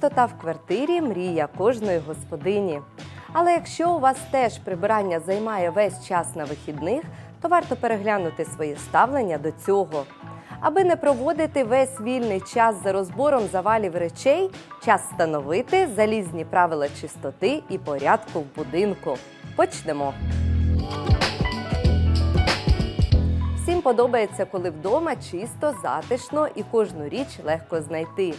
Чистота в квартирі мрія кожної господині. Але якщо у вас теж прибирання займає весь час на вихідних, то варто переглянути своє ставлення до цього. Аби не проводити весь вільний час за розбором завалів речей, час встановити залізні правила чистоти і порядку в будинку. Почнемо. Всім подобається, коли вдома чисто, затишно і кожну річ легко знайти.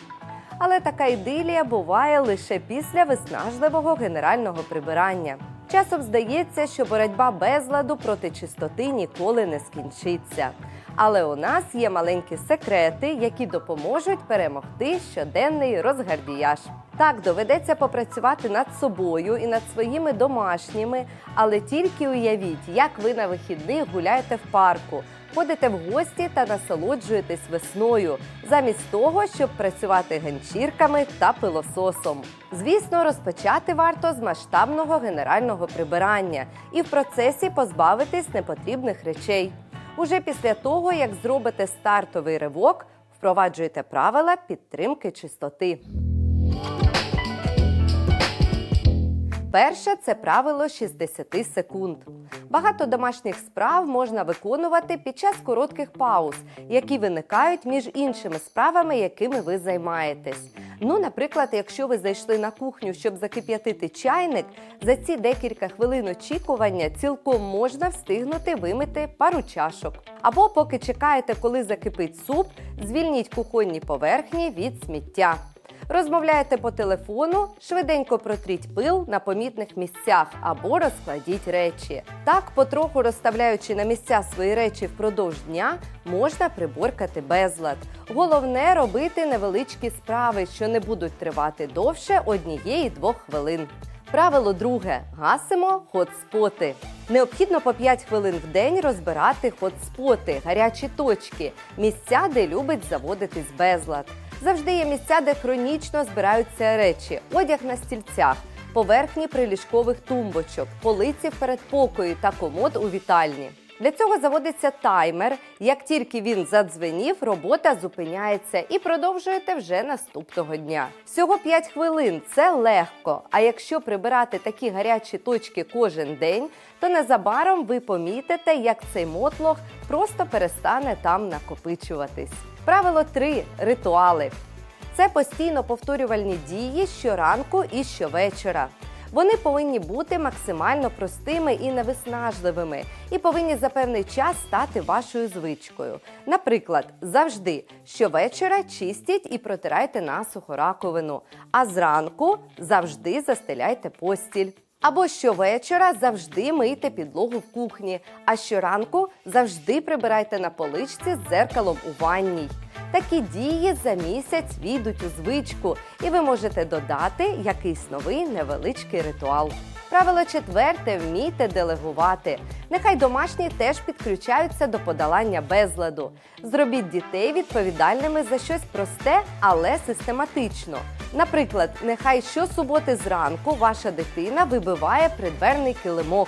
Але така ідилія буває лише після виснажливого генерального прибирання. Часом здається, що боротьба безладу проти чистоти ніколи не скінчиться. Але у нас є маленькі секрети, які допоможуть перемогти щоденний розгардіяж. Так, доведеться попрацювати над собою і над своїми домашніми, але тільки уявіть, як ви на вихідних гуляєте в парку, ходите в гості та насолоджуєтесь весною, замість того, щоб працювати ганчірками та пилососом. Звісно, розпочати варто з масштабного генерального прибирання і в процесі позбавитись непотрібних речей. Уже після того, як зробите стартовий ривок, впроваджуйте правила підтримки чистоти. Перше це правило 60 секунд. Багато домашніх справ можна виконувати під час коротких пауз, які виникають між іншими справами, якими ви займаєтесь. Ну, наприклад, якщо ви зайшли на кухню, щоб закип'ятити чайник, за ці декілька хвилин очікування цілком можна встигнути вимити пару чашок. Або поки чекаєте, коли закипить суп, звільніть кухонні поверхні від сміття. Розмовляєте по телефону, швиденько протріть пил на помітних місцях або розкладіть речі. Так, потроху розставляючи на місця свої речі впродовж дня, можна приборкати безлад. Головне робити невеличкі справи, що не будуть тривати довше однієї-двох хвилин. Правило друге: гасимо хотспоти. Необхідно по 5 хвилин в день розбирати хотспоти, гарячі точки, місця, де любить заводитись безлад. Завжди є місця, де хронічно збираються речі, одяг на стільцях, поверхні приліжкових тумбочок, полиці в передпокої та комод у вітальні. Для цього заводиться таймер. Як тільки він задзвенів, робота зупиняється і продовжуєте вже наступного дня. Всього 5 хвилин це легко. А якщо прибирати такі гарячі точки кожен день, то незабаром ви помітите, як цей мотлох просто перестане там накопичуватись. Правило 3. ритуали. Це постійно повторювальні дії щоранку і щовечора. Вони повинні бути максимально простими і невиснажливими, і повинні за певний час стати вашою звичкою. Наприклад, завжди щовечора чистіть і протирайте насухо раковину, а зранку завжди застеляйте постіль. Або щовечора завжди мийте підлогу в кухні, а щоранку завжди прибирайте на поличці з дзеркалом у ванній. Такі дії за місяць війдуть у звичку, і ви можете додати якийсь новий невеличкий ритуал. Правило четверте вмійте делегувати. Нехай домашні теж підключаються до подолання безладу. Зробіть дітей відповідальними за щось просте, але систематично. Наприклад, нехай щосуботи зранку ваша дитина вибиває придверний килимок,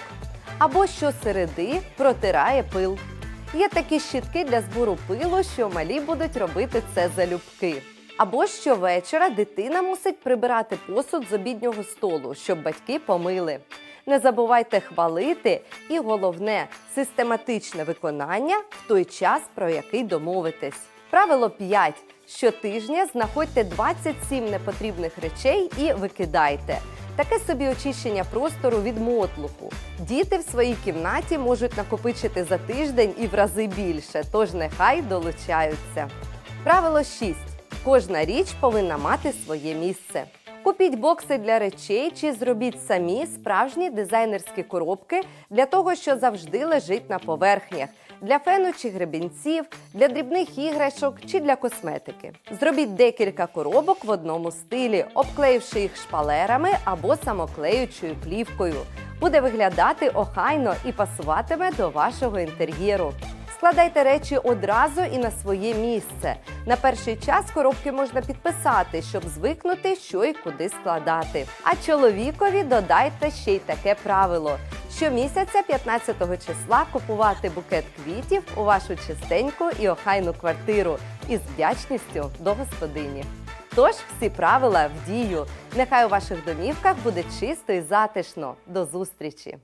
або щосереди протирає пил. Є такі щітки для збору пилу, що малі будуть робити це залюбки. Або щовечора дитина мусить прибирати посуд з обіднього столу, щоб батьки помили. Не забувайте хвалити і головне систематичне виконання в той час, про який домовитесь. Правило 5. Щотижня знаходьте 27 непотрібних речей і викидайте. Таке собі очищення простору від мотлуху. Діти в своїй кімнаті можуть накопичити за тиждень і в рази більше, тож нехай долучаються. Правило 6. Кожна річ повинна мати своє місце. Купіть бокси для речей чи зробіть самі справжні дизайнерські коробки для того, що завжди лежить на поверхнях. Для фену чи гребінців, для дрібних іграшок чи для косметики. Зробіть декілька коробок в одному стилі, обклеївши їх шпалерами або самоклеючою плівкою. Буде виглядати охайно і пасуватиме до вашого інтер'єру. Складайте речі одразу і на своє місце. На перший час коробки можна підписати, щоб звикнути, що і куди складати. А чоловікові додайте ще й таке правило: щомісяця 15 числа купувати букет квітів у вашу чистеньку і охайну квартиру із вдячністю до господині. Тож всі правила в дію. Нехай у ваших домівках буде чисто і затишно. До зустрічі!